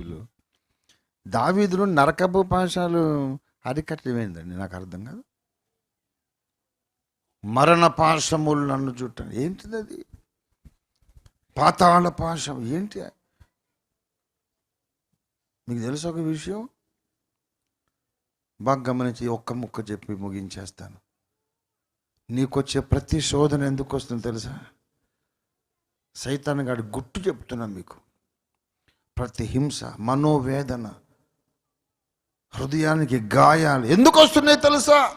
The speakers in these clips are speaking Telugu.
వీళ్ళు దావీదులు నరకపు పాశాలు అరికట్టమైందండి నాకు అర్థం కాదు. మరణ పాశములు నన్ను చుట్టాను ఏంటిది అది? పాతాళ పాశం. ఏంటి? మీకు తెలుసు ఒక విషయం? బాగా గమనించి ఒక్క ముక్క చెప్పి ముగించేస్తాను. నీకొచ్చే ప్రతి శోధన ఎందుకు వస్తుందో తెలుసా? సైతాన్ గాడి గుట్టు చెప్తున్నా మీకు. ప్రతి హింస మనోవేదన హృదయానికి గాయాలు. ఎందుకు వస్తున్నాయి తెలుసా?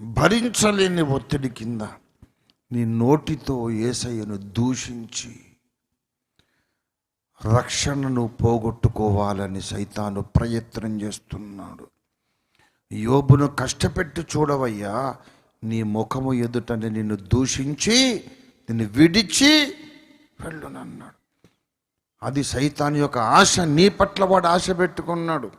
భరించలేని ఒత్తిడి కింద నీ నోటితో ఏసయ్యను దూషించి రక్షణను పోగొట్టుకోవాలని సైతాను ప్రయత్నం చేస్తున్నాడు. యోబును కష్టపెట్టి చూడవయ్యా నీ ముఖము ఎదుటని నిన్ను దూషించి నిన్ను విడిచి వెళ్ళునన్నాడు అది సైతాన్ యొక్క ఆశ నీ పట్ల వాడు ఆశ పెట్టుకున్నాడు.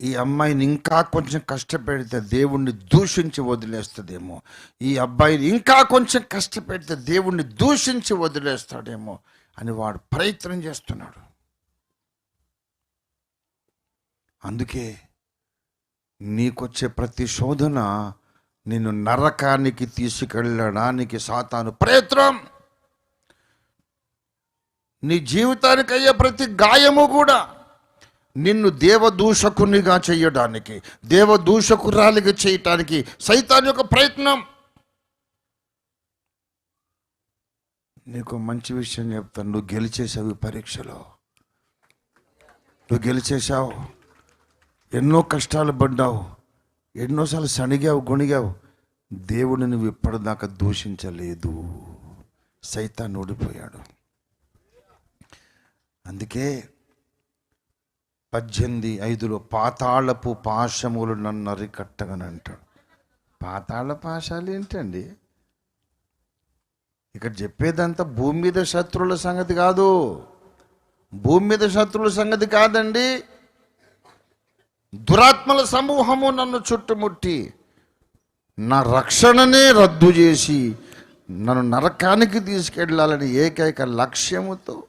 ఈ అమ్మాయిని ఇంకా కొంచెం కష్టపెడితే దేవుణ్ణి దూషించి వదిలేస్తుందేమో ఈ అబ్బాయిని ఇంకా కొంచెం కష్టపెడితే దేవుణ్ణి దూషించి వదిలేస్తాడేమో అని వాడు ప్రయత్నం చేస్తున్నాడు. అందుకే నీకొచ్చే ప్రతి శోధన నిన్ను నరకానికి తీసుకెళ్ళడానికి సాతాను ప్రయత్నం. నీ జీవితానికి అయ్యే ప్రతి గాయము కూడా నిన్ను దేవదూషకునిగా చేయడానికి దేవదూషకురాలిగా చేయటానికి సైతాన్ యొక్క ప్రయత్నం. నీకు మంచి విషయం చెప్తాను నువ్వు గెలిచేసావు ఈ పరీక్షలో. నువ్వు గెలిచేశావు. ఎన్నో కష్టాలు పడ్డావు ఎన్నోసార్లు సణిగావు గొణిగావు. దేవుడిని నువ్వు ఇప్పటిదాకా దూషించలేదు. సైతాన్ని ఓడిపోయాడు. అందుకే పద్దెనిమిది ఐదులో పాతాళపు పాశములు నన్ను అరికట్టగని అంటాడు పాతాళ పాశాలు ఏంటండి? ఇక్కడ చెప్పేదంతా భూమి మీద శత్రువుల సంగతి కాదు. భూమి మీద శత్రువుల సంగతి కాదండి. దురాత్మల సమూహము నన్ను చుట్టుముట్టి నా రక్షణనే రద్దు చేసి నన్ను నరకానికి తీసుకెళ్ళాలని ఏకైక లక్ష్యముతో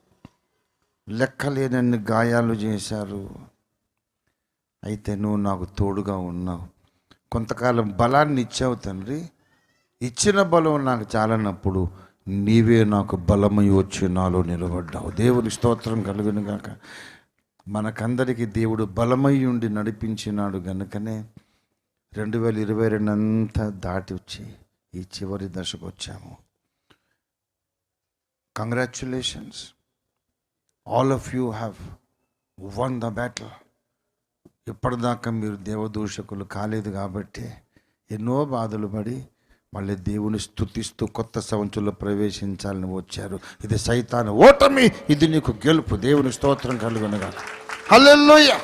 లెక్కలేనన్ని గాయాలు చేశారు. అయితే నువ్వు నాకు తోడుగా ఉన్నావు. కొంతకాలం బలాన్ని ఇచ్చావు తండ్రి. ఇచ్చిన బలం నాకు చాలనప్పుడు నీవే నాకు బలమై వచ్చి నాలో నిలబడ్డావు. దేవుని స్తోత్రం కలుగును గాక. మనకందరికీ దేవుడు బలమై ఉండి నడిపించినాడు గనుకనే రెండు వేల ఇరవై రెండు అంతా దాటి వచ్చి ఈ చివరి దశకు వచ్చాము congratulations all of you have won the battle ఇప్పటిదాకా మీరు దేవదూషకులు కాలేదు కాబట్టి ఎన్నో బాధలు పడి మళ్ళీ దేవుని స్థుతిస్తూ కొత్త సంవత్సరంలో ప్రవేశించాలని వచ్చారు. ఇది సైతాన్ ఓటమి ఇది నీకు గెలుపు. దేవుని స్తోత్రం కలుగునగా హల్లెలూయా!